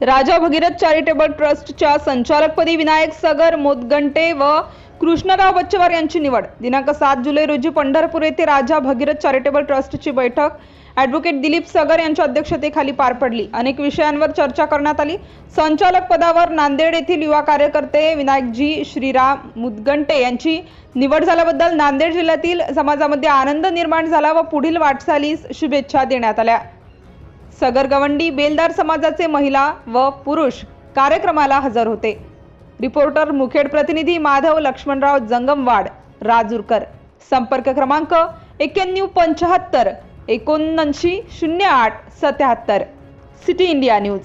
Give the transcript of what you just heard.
राजा Bhagirath charitable ट्रस्टच्या संचालकपदी विनायक सगर मोदगंटे व कृष्णराव बच्चवार यांची निवड. दिनांक सात जुलै रोजी पंढरपूर येथे राजा भगीरथ चॅरिटेबल ट्रस्टची बैठक. ॲडव्होकेट दिलीप सगर यांच्या अध्यक्षतेखाली पार पडली. अनेक विषयांवर चर्चा करण्यात आली. संचालक पदावर नांदेड येथील युवा कार्यकर्ते विनायकजी श्रीराम मुदगंटे यांची निवड झाल्याबद्दल नांदेड जिल्ह्यातील समाजामध्ये आनंद निर्माण झाला व पुढील वाटचालीस शुभेच्छा देण्यात आल्या. सगरगवंडी बेलदार समाजाचे महिला व पुरुष कार्यक्रमाला हजर होते. रिपोर्टर मुखेड प्रतिनिधी माधव लक्ष्मणराव जंगमवाड राजूरकर. संपर्क क्रमांक एक्क्याण्णव पंच्याहत्तर एकोणऐंशी शून्य आठ सत्याहत्तर. City India News.